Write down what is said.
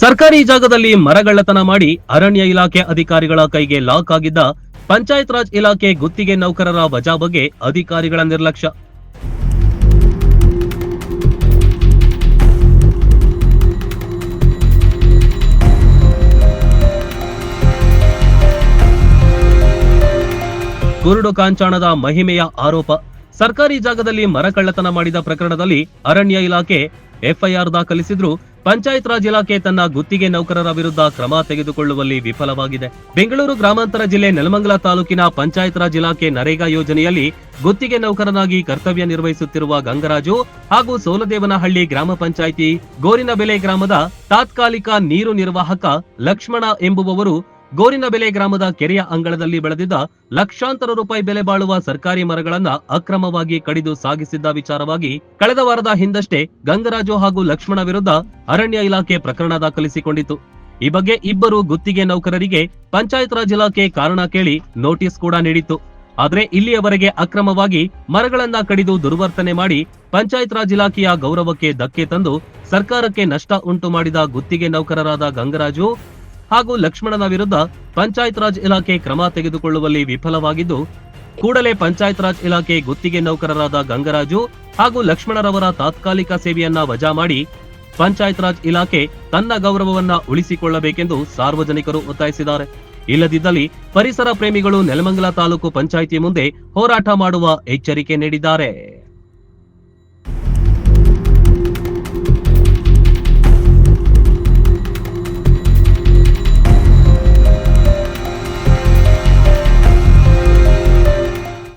ಸರ್ಕಾರಿ ಜಾಗದಲ್ಲಿ ಮರಗಳ್ಳತನ ಮಾಡಿ ಅರಣ್ಯ ಇಲಾಖೆ ಅಧಿಕಾರಿಗಳ ಕೈಗೆ ಲಾಕ್ ಆಗಿದ್ದ ಪಂಚಾಯತ್ ರಾಜ್ ಇಲಾಖೆ ಗುತ್ತಿಗೆ ನೌಕರರ ವಜಾ ಬಗ್ಗೆ ಅಧಿಕಾರಿಗಳ ನಿರ್ಲಕ್ಷ್ಯ. ಗುರುಡು ಕಾಂಚಾಣದ ಮಹಿಮೆಯ ಆರೋಪ. ಸರ್ಕಾರಿ ಜಾಗದಲ್ಲಿ ಮರ ಕಳ್ಳತನ ಮಾಡಿದ ಪ್ರಕರಣದಲ್ಲಿ ಅರಣ್ಯ ಇಲಾಖೆ ಎಫ್ಐಆರ್ ದಾಖಲಿಸಿದ್ರು ಪಂಚಾಯತ್ ರಾಜ್ ಇಲಾಖೆ ತನ್ನ ಗುತ್ತಿಗೆ ನೌಕರರ ವಿರುದ್ಧ ಕ್ರಮ ತೆಗೆದುಕೊಳ್ಳುವಲ್ಲಿ ವಿಫಲವಾಗಿದೆ. ಬೆಂಗಳೂರು ಗ್ರಾಮಾಂತರ ಜಿಲ್ಲೆ ನೆಲಮಂಗಲ ತಾಲೂಕಿನ ಪಂಚಾಯತ್ ರಾಜ್ ಇಲಾಖೆ ನರೇಗಾ ಯೋಜನೆಯಲ್ಲಿ ಗುತ್ತಿಗೆ ನೌಕರನಾಗಿ ಕರ್ತವ್ಯ ನಿರ್ವಹಿಸುತ್ತಿರುವ ಗಂಗರಾಜು ಹಾಗೂ ಸೋಲದೇವನಹಳ್ಳಿ ಗ್ರಾಮ ಪಂಚಾಯಿತಿ ಗೋರಿನಬೆಲೆ ಗ್ರಾಮದ ತಾತ್ಕಾಲಿಕ ನೀರು ನಿರ್ವಾಹಕ ಲಕ್ಷ್ಮಣ ಎಂಬುವವರು ಗೋರಿನಬೆಲೆ ಗ್ರಾಮದ ಕೆರೆಯ ಅಂಗಳದಲ್ಲಿ ಬೆಳೆದಿದ್ದ ಲಕ್ಷಾಂತರ ರೂಪಾಯಿ ಬೆಲೆ ಬಾಳುವ ಸರ್ಕಾರಿ ಮರಗಳನ್ನ ಅಕ್ರಮವಾಗಿ ಕಡಿದು ಸಾಗಿಸಿದ್ದ ವಿಚಾರವಾಗಿ ಕಳೆದ ವಾರದ ಹಿಂದಷ್ಟೇ ಗಂಗರಾಜು ಹಾಗೂ ಲಕ್ಷ್ಮಣ ವಿರುದ್ಧ ಅರಣ್ಯ ಇಲಾಖೆ ಪ್ರಕರಣ ದಾಖಲಿಸಿಕೊಂಡಿತು ಈ ಬಗ್ಗೆ ಇಬ್ಬರು ಗುತ್ತಿಗೆ ನೌಕರರಿಗೆ ಪಂಚಾಯತ್ ರಾಜ್ ಇಲಾಖೆ ಕಾರಣ ಕೇಳಿ ನೋಟಿಸ್ ಕೂಡ ನೀಡಿತ್ತು. ಆದರೆ ಇಲ್ಲಿಯವರೆಗೆ ಅಕ್ರಮವಾಗಿ ಮರಗಳನ್ನ ಕಡಿದು ದುರ್ವರ್ತನೆ ಮಾಡಿ ಪಂಚಾಯತ್ ರಾಜ್ ಇಲಾಖೆಯ ಗೌರವಕ್ಕೆ ಧಕ್ಕೆ ತಂದು ಸರ್ಕಾರಕ್ಕೆ ನಷ್ಟ ಉಂಟು ಮಾಡಿದ ಗುತ್ತಿಗೆ ನೌಕರರಾದ ಗಂಗರಾಜು ಹಾಗೂ ಲಕ್ಷ್ಮಣನ ವಿರುದ್ಧ ಪಂಚಾಯತ್ ರಾಜ್ ಇಲಾಖೆ ಕ್ರಮ ತೆಗೆದುಕೊಳ್ಳುವಲ್ಲಿ ವಿಫಲವಾಗಿದ್ದು, ಕೂಡಲೇ ಪಂಚಾಯತ್ ರಾಜ್ ಇಲಾಖೆ ಗುತ್ತಿಗೆ ನೌಕರರಾದ ಗಂಗರಾಜು ಹಾಗೂ ಲಕ್ಷ್ಮಣರವರ ತಾತ್ಕಾಲಿಕ ಸೇವೆಯನ್ನ ವಜಾ ಮಾಡಿ ಪಂಚಾಯತ್ ರಾಜ್ ಇಲಾಖೆ ತನ್ನ ಗೌರವವನ್ನ ಉಳಿಸಿಕೊಳ್ಳಬೇಕೆಂದು ಸಾರ್ವಜನಿಕರು ಒತ್ತಾಯಿಸಿದ್ದಾರೆ. ಇಲ್ಲದಿದ್ದಲ್ಲಿ ಪರಿಸರ ಪ್ರೇಮಿಗಳು ನೆಲಮಂಗಲ ತಾಲೂಕು ಪಂಚಾಯಿತಿ ಮುಂದೆ ಹೋರಾಟ ಮಾಡುವ ಎಚ್ಚರಿಕೆ ನೀಡಿದ್ದಾರೆ.